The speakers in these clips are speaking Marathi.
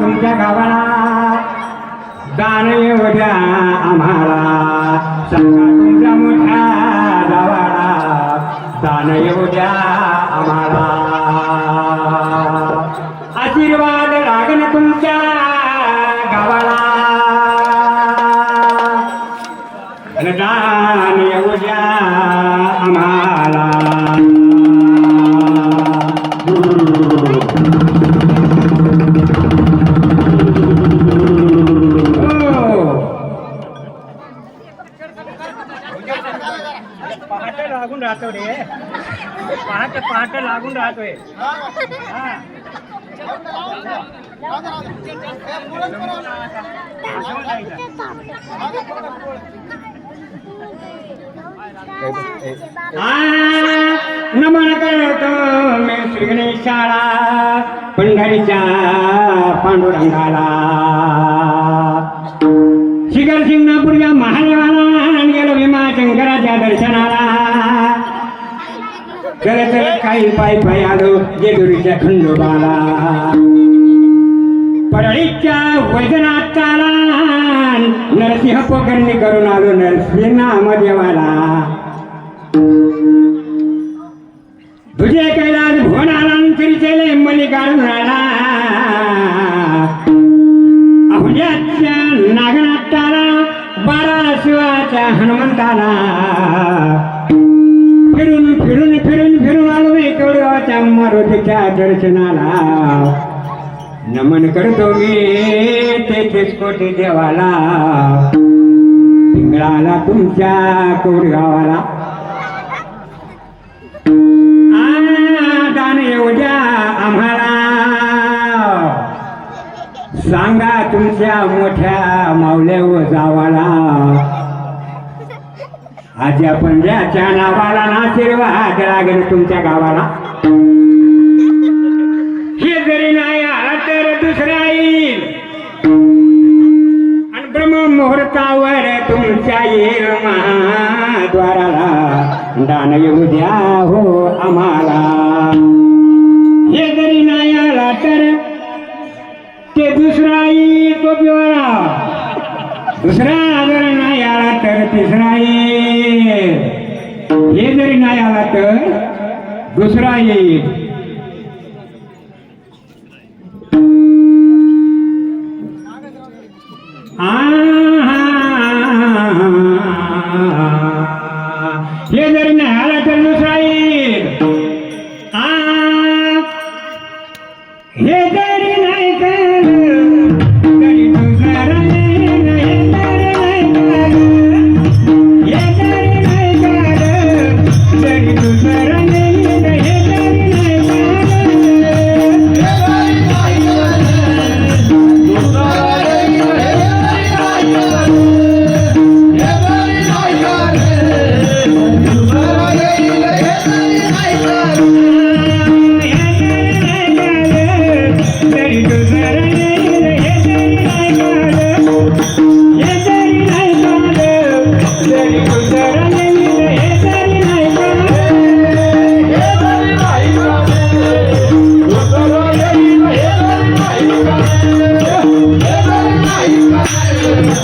तुमच्या गावाला दान येऊ द्या आम्हाला सांगा तुमच्या मोठ्या गावाला दान येऊ द्या आम्हाला आशीर्वाद नमन करतो मी श्री पंढरीच्या पांडुरंगाला शिखर महादेवाला गेलो भीमाशंकराच्या दर्शनाला चल चल काही पाय पाय आलो जेजुरीच्या खंडोबाला. परळीच्या वजना नरसिंह करून आलो नरसिंह देवाला. तुझे कैलास भुवन आला तिरचेले मल्लिकार्जुन आला अहुल्याच्या नागनाथाला बारा शिवाच्या हनुमंताला. फिरून फिरून फिरून फिरून आलो मी कवडगावच्या मारुतीच्या दर्शनाला. नमन करतो मी तेहतीस कोटी देवाला. पिंगळाला तुमच्या कोडगावाला दान येऊ द्या आम्हाला. सांगा तुमच्या मोठ्या मावल्या जावाला. जावाला आज्या पंजाच्या नावाला आशीर्वाद लागेल तुमच्या गावाला. दान येऊ द्या हो आम्हाला. हे जरी नाही आला तर ते दुसरा येईल तो पिवळा दुसरा जर नाही आला तर तिसरा येईल हे जरी नाही आला तर दुसरा येईल हे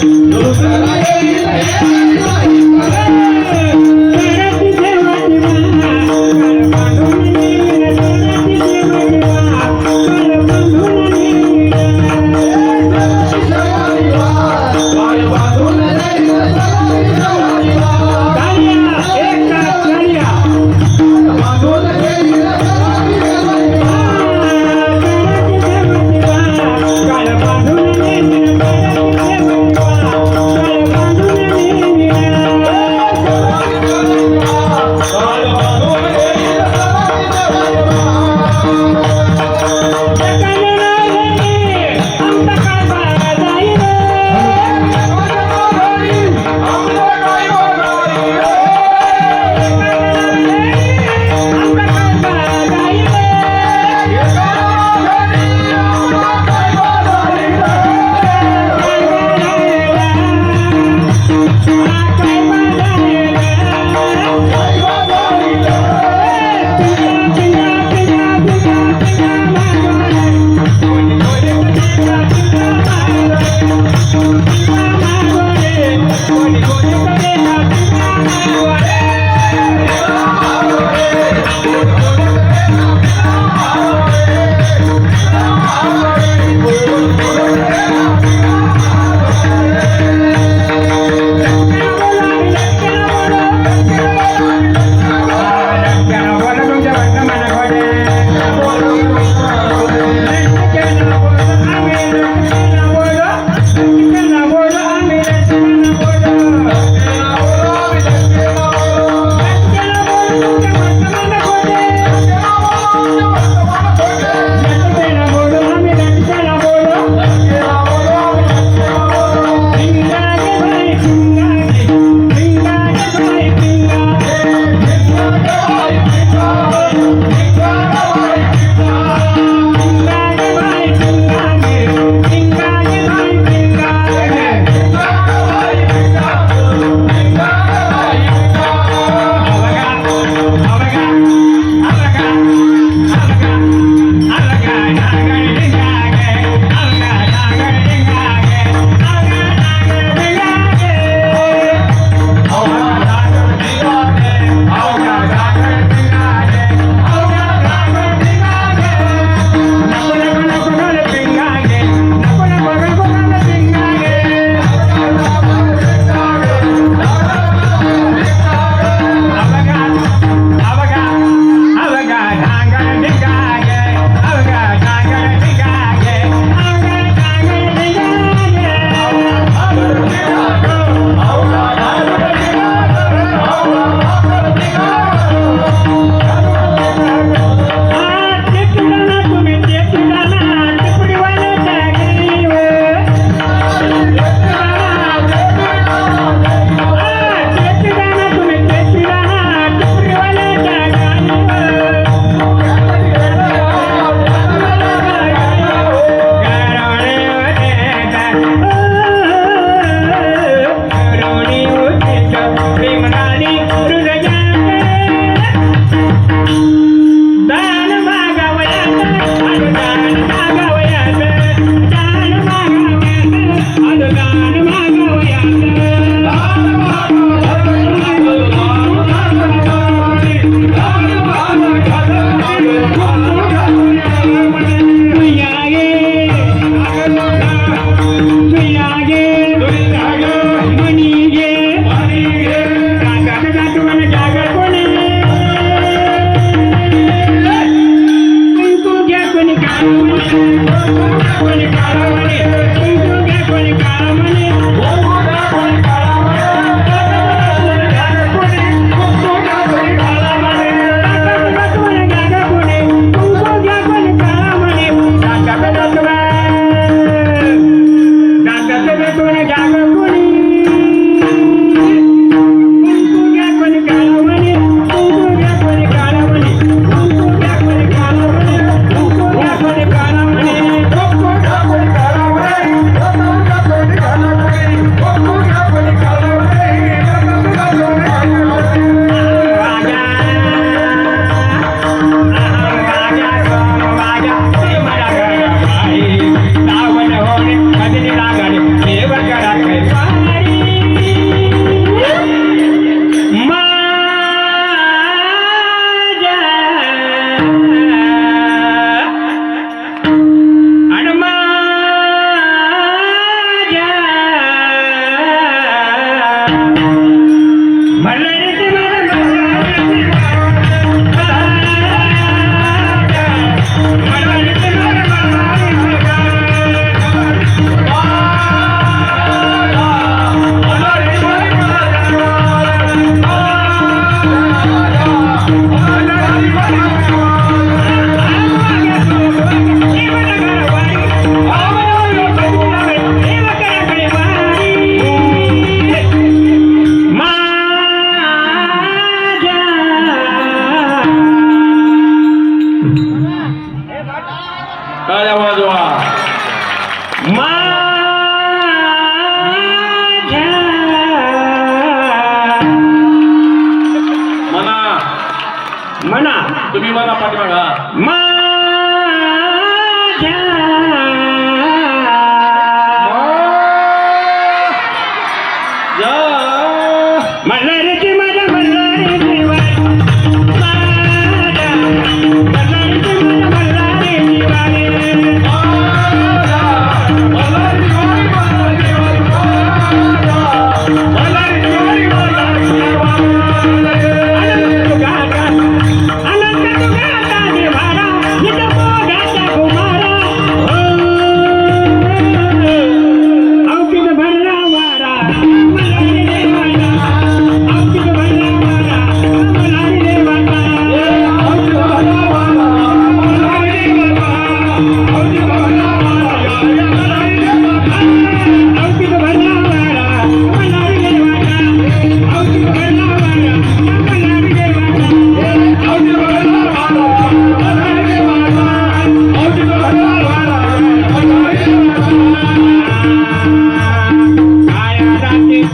Hey! Thank you.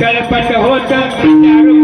kalpat hota pyar